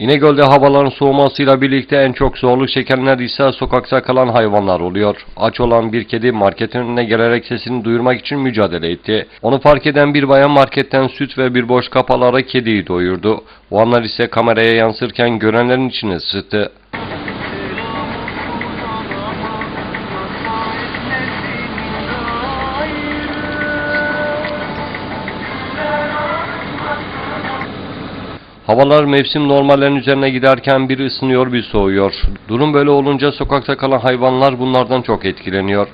İnegöl'de havaların soğumasıyla birlikte en çok zorluk çekenler ise sokakta kalan hayvanlar oluyor. Aç olan bir kedi marketin önüne gelerek sesini duyurmak için mücadele etti. Onu fark eden bir bayan marketten süt ve bir boş kapalara kediyi doyurdu. O anlar ise kameraya yansırken görenlerin içine sıçtı. Havalar mevsim normallerin üzerine giderken biri ısınıyor bir soğuyor. Durum böyle olunca sokakta kalan hayvanlar bunlardan çok etkileniyor.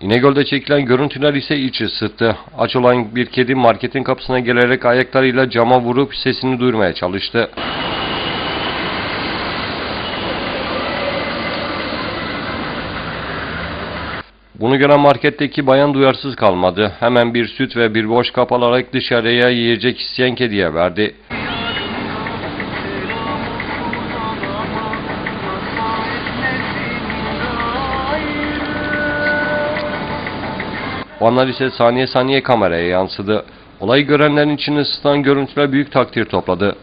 İnegöl'de çekilen görüntüler ise içi ısıttı. Aç olan bir kedi marketin kapısına gelerek ayaklarıyla cama vurup sesini duyurmaya çalıştı. Bunu gören marketteki bayan duyarsız kalmadı. Hemen bir süt ve bir boş kap alarak dışarıya yiyecek isteyen kediye verdi. O anlar ise saniye saniye kameraya yansıdı. Olayı görenlerin içini ısıtan görüntüler büyük takdir topladı.